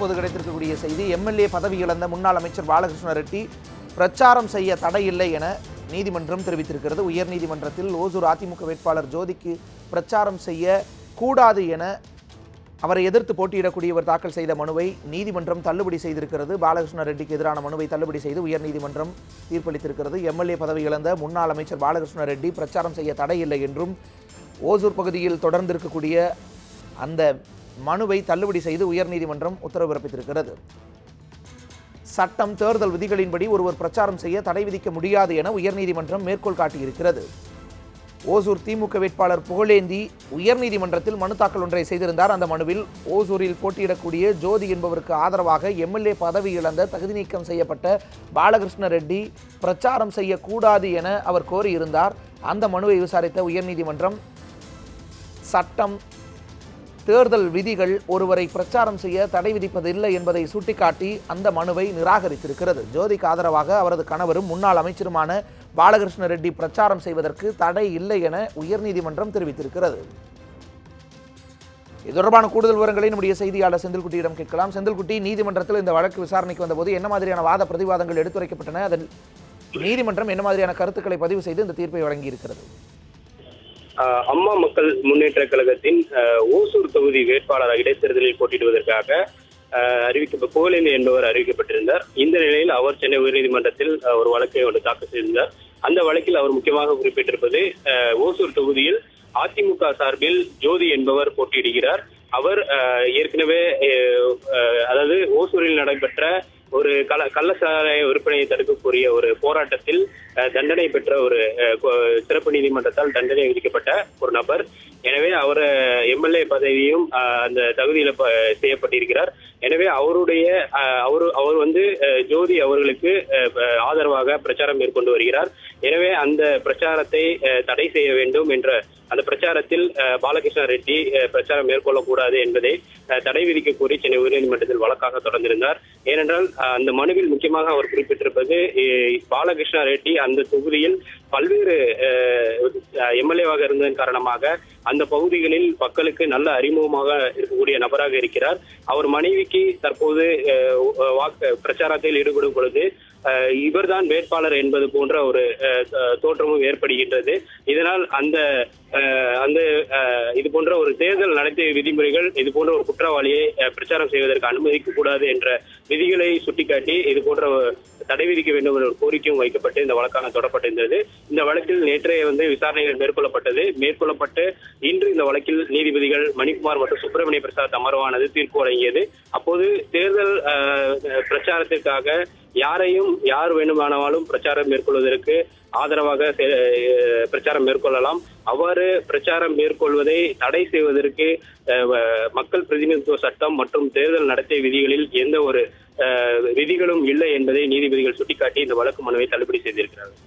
இப்போது கிடைத்திருக்கக்கூடிய செய்தி எம்எல்ஏ பதவி இழந்த முன்னாள் அமைச்சர் பாலகிருஷ்ண ரெட்டி பிரச்சாரம் செய்ய தடையில்லை என நீதிமன்றம் தெரிவித்திருக்கிறது. உயர்நீதிமன்றத்தில் ஓசூர் அதிமுக வேட்பாளர் ஜோதிக்கு பிரச்சாரம் செய்ய கூடாது என அவரை எதிர்த்து போட்டியிடக்கூடியவர் தாக்கல் செய்த மனுவை நீதிமன்றம் தள்ளுபடி செய்திருக்கிறது. பாலகிருஷ்ண ரெட்டிக்கு எதிரான மனுவை தள்ளுபடி செய்து உயர்நீதிமன்றம் தீர்ப்பளித்திருக்கிறது. எம்எல்ஏ பதவி இழந்த முன்னாள் அமைச்சர் பாலகிருஷ்ண ரெட்டி பிரச்சாரம் செய்ய தடையில்லை என்றும் ஓசூர் பகுதியில் தொடர்ந்து இருக்கக்கூடிய அந்த மனுவை தள்ளுபடி செய்து உயர்நீதிமன்றம் உத்தரவு பிறப்பித்திருக்கிறது. சட்டம் தேர்தல் விதிகளின்படி ஒருவர் பிரச்சாரம் செய்ய தடை விதிக்க முடியாது என உயர்நீதிமன்றம் மேற்கோள் காட்டியிருக்கிறது. ஓசூர் திமுக வேட்பாளர் புகழேந்தி உயர்நீதிமன்றத்தில் மனு தாக்கல் ஒன்றை செய்திருந்தார். அந்த மனுவில் ஓசூரில் போட்டியிடக்கூடிய ஜோதி என்பவருக்கு ஆதரவாக எம்எல்ஏ பதவி இழந்த தகுதி நீக்கம் செய்யப்பட்ட பாலகிருஷ்ண ரெட்டி பிரச்சாரம் செய்யக்கூடாது என அவர் கோரியிருந்தார். அந்த மனுவை விசாரித்த உயர்நீதிமன்றம் சட்டம் தேர்தல் விதிகள் ஒருவரை பிரச்சாரம் செய்ய தடை விதிப்பதில்லை என்பதை சுட்டிக்காட்டி அந்த மனுவை நிராகரித்திருக்கிறது. ஜோதிக்கு ஆதரவாக அவரது கணவரும் முன்னாள் அமைச்சருமான பாலகிருஷ்ண ரெட்டி பிரச்சாரம் செய்வதற்கு தடை இல்லை என உயர்நீதிமன்றம் தெரிவித்திருக்கிறது. இது தொடர்பான கூடுதல் விவரங்களை நம்முடைய செய்தியாளர் செந்தில்குட்டியிடம் கேட்கலாம். செந்தில்குட்டி நீதிமன்றத்தில் இந்த வழக்கு விசாரணைக்கு வந்தபோது என்ன மாதிரியான வாத பிரதிவாதங்கள் எடுத்துரைக்கப்பட்டன? அதன் நீதிமன்றம் என்ன மாதிரியான கருத்துக்களை பதிவு செய்து இந்த தீர்ப்பை வழங்கியிருக்கிறது? அம்மா மக்கள் முன்னேற்ற கழகத்தின் ஓசூர் தொகுதி வேட்பாளர் இடைத்தேர்தலில் போட்டியிடுவதற்காக ஆஹ் அறிவிக்க என்பவர் அறிவிக்கப்பட்டிருந்தார். இந்த நிலையில் அவர் சென்னை உயர்நீதிமன்றத்தில் ஒரு வழக்கை ஒன்று தாக்கல் செய்திருந்தார். அந்த வழக்கில் அவர் முக்கியமாக குறிப்பிட்டிருப்பது ஓசூர் தொகுதியில் அதிமுக சார்பில் ஜோதி என்பவர் போட்டியிடுகிறார். அவர் ஏற்கனவே அதாவது ஓசூரில் நடைபெற்ற ஒரு கள்ள கள்ளச்சாராய விற்பனையை தடுக்கக்கூடிய ஒரு போராட்டத்தில் தண்டனை பெற்ற ஒரு சிறப்பு நீதிமன்றத்தால் தண்டனை விதிக்கப்பட்ட ஒரு நபர். எனவே அவர் எம்எல்ஏ பதவியும் அந்த தகுதியில ப- செய்யப்பட்டிருக்கிறார். எனவே அவருடைய அவரு அவர் அவர் வந்து ஜோதி அவர்களுக்கு ஆதரவாக பிரச்சாரம் மேற்கொண்டு வருகிறார். எனவே அந்த பிரச்சாரத்தை தடை செய்ய வேண்டும் என்ற அந்த பிரச்சாரத்தில் பாலகிருஷ்ண ரெட்டி பிரச்சாரம் மேற்கொள்ளக்கூடாது என்பதை தடை விதிக்க கோரி சென்னை உயர்நீதிமன்றத்தில் வழக்காக தொடர்ந்திருந்தார். ஏனென்றால் அந்த மனுவில் முக்கியமாக அவர் குறிப்பிட்டிருப்பது பாலகிருஷ்ண ரெட்டி அந்த தொகுதியில் பல்வேறு எம்எல்ஏவாக இருந்ததன் காரணமாக அந்த பகுதிகளில் மக்களுக்கு நல்ல அறிமுகமாக இருக்கக்கூடிய நபராக இருக்கிறார். அவர் மனைவிக்கு தற்போது அஹ், வாக்கு பிரச்சாரத்தில் ஈடுபடும் பொழுது அஹ், இவர்தான் வேட்பாளர் என்பது போன்ற ஒரு தோற்றமும் ஏற்படுகின்றது. இதனால் அந்த அஹ், அந்த அஹ், இது போன்ற ஒரு தேர்தல் நடத்திய விதிமுறைகள் இது போன்ற ஒரு குற்றவாளியை பிரச்சாரம் செய்வதற்கு அனுமதிக்க கூடாது என்ற விதிகளை சுட்டிக்காட்டி இது போன்ற தடை விதிக்க வேண்டும் என்ற ஒரு கோரிக்கையும் வைக்கப்பட்டு இந்த வழக்கான தொடரப்பட்டிருந்தது. இந்த வழக்கில் நேற்றைய வந்து விசாரணைகள் மேற்கொள்ளப்பட்டது. மேற்கொள்ளப்பட்டு இன்று இந்த வழக்கில் நீதிபதிகள் மணிக்குமார் மற்றும் சுப்பிரமணிய பிரசாத் அமர்வானது தீர்ப்பு வழங்கியது. அப்போது தேர்தல் பிரச்சாரத்திற்காக யாரையும் யார் வேண்டுமானாலும் பிரச்சாரம் மேற்கொள்வதற்கு ஆதரவாக பிரச்சாரம் மேற்கொள்ளலாம். அவ்வாறு பிரச்சாரம் மேற்கொள்வதை தடை செய்வதற்கு வ- மக்கள் பிரதிநிதித்துவ சட்டம் மற்றும் தேர்தல் நடத்தை விதிகளில் எந்த ஒரு விதிகளும் இல்லை என்பதை நீதிபதிகள் சுட்டிக்காட்டி இந்த வழக்கு மனுவை தள்ளுபடி செய்திருக்கிறார்கள்.